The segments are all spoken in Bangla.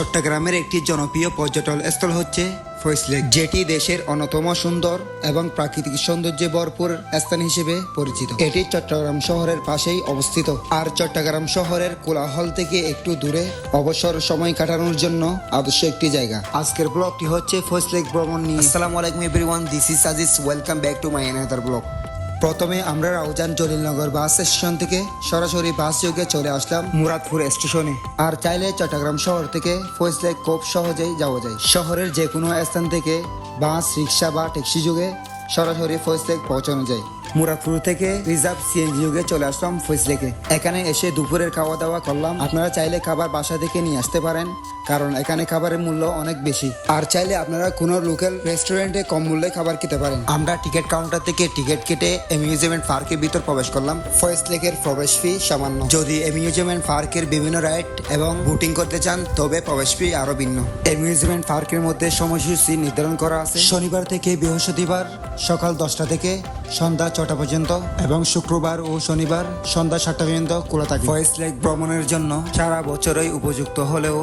চট্টগ্রামের একটি জনপ্রিয় পর্যটন স্থল হচ্ছে ফয়েস লেক, যেটি দেশের অন্যতম সুন্দর এবং প্রাকৃতিক সৌন্দর্যে ভরপুর স্থান হিসেবে পরিচিত। এটি চট্টগ্রাম শহরের পাশেই অবস্থিত। আর চট্টগ্রাম শহরের কোলাহল থেকে একটু দূরে অবসর সময় কাটানোর জন্য আদর্শ একটি জায়গা। আজকের ব্লগটি হচ্ছে ফয়েস লেক ভ্রমণ নিয়ে। আসসালামু আলাইকুম everyone this is Aziz welcome back to my another blog প্রথমে আমরা রাউজান জলিলনগর বাস স্টেশন থেকে সরাসরি বাস যোগে চলে আসলাম মুরাদপুর স্টেশনে। আর চাইলে চট্টগ্রাম শহর থেকে ফৈসলে খুব সহজেই যাওয়া যায়। শহরের যে কোনো স্থান থেকে বাস, রিক্সা বা ট্যাক্সি যোগে সরাসরি ফৈসলেক পৌঁছানো যায়। মুরাদপুর থেকে রিজার্ভ সিএনজি যুগে চলে আসলাম ফৈসলেকে এখানে এসে দুপুরের খাওয়া দাওয়া করলাম। আপনারা চাইলে খাবার বাসা থেকে নিয়ে আসতে পারেন, কারণ এখানে খাবারের মূল্য অনেক বেশি। আর চাইলে আপনারা কোনো লোকাল রেস্টুরেন্টে কম মূল্যে খাবার খেতে পারেন। আমরা টিকিট কাউন্টার থেকে টিকিট কেটে অ্যামিউজমেন্ট পার্কের ভিতর প্রবেশ করলাম। ফয়েস্ট লেকের প্রবেশ ফি সামান্য। যদি অ্যামিউজমেন্ট পার্কের বিভিন্ন রাইড এবং বুটিং করতে চান, তবে প্রবেশ ফি আরও ভিন্ন। অ্যামিউজমেন্ট পার্কের মধ্যে সময়সূচি নির্ধারণ করা আছে। শনিবার থেকে বৃহস্পতিবার সকাল দশটা থেকে সন্ধ্যা ছটা পর্যন্ত এবং শুক্রবার ও শনিবার সন্ধ্যা সাতটা পর্যন্ত খোলা থাকে। ফয়েস্ট লেক ভ্রমণের জন্য সারা বছরই উপযুক্ত হলেও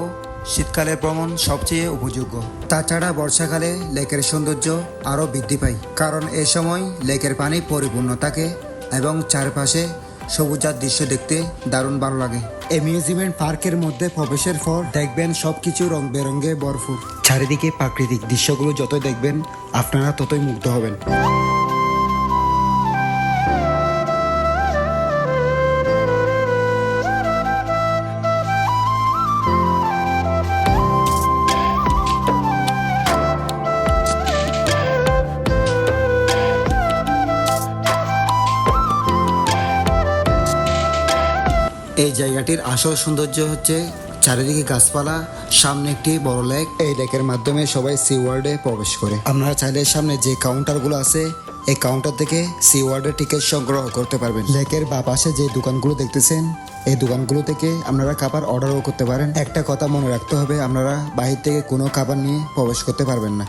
শীতকালে ভ্রমণ সবচেয়ে উপযোগ্য। তাছাড়া বর্ষাকালে লেকের সৌন্দর্য আরও বৃদ্ধি পায়। কারণ এ সময় লেকের পানি পরিপূর্ণ থাকে এবং চারপাশে সবুজার দৃশ্য দেখতে দারুণ ভালো লাগে। অ্যামিউজমেন্ট পার্কের মধ্যে প্রবেশের পর দেখবেন সবকিছু রং বেরঙ্গে ভরপুর। চারিদিকে প্রাকৃতিক দৃশ্যগুলো যত দেখবেন, আপনারা ততই মুগ্ধ হবেন। এই জায়গাটির আসল সৌন্দর্য হচ্ছে চারিদিকে গাছপালা, সামনে একটি বড় লেক এই লেকের মাধ্যমে সবাই সি ওয়ার্ডে প্রবেশ করে। আপনারা চাইলে সামনে যে কাউন্টারগুলো আছে, এই কাউন্টার থেকে সি ওয়ার্ডের টিকিট সংগ্রহ করতে পারবেন। লেকের বা পাশে যে দোকানগুলো দেখতেছেন, এই দোকানগুলো থেকে আপনারা খাবার অর্ডারও করতে পারেন। একটা কথা মনে রাখতে হবে, আপনারা বাহির থেকে কোনো খাবার নিয়ে প্রবেশ করতে পারবেন না।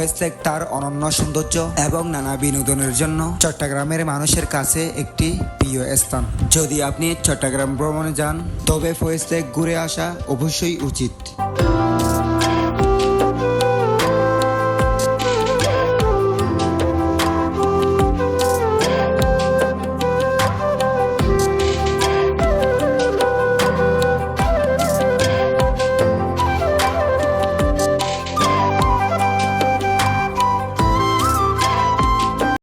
লেক তার অনন্য সৌন্দর্য এবং নানা বিনোদনের জন্য চট্টগ্রামের মানুষের কাছে একটি প্রিয় স্থান। যদি আপনি চট্টগ্রাম ভ্রমণে যান, তবে ফয়েজ ঘুরে আসা অবশ্যই উচিত।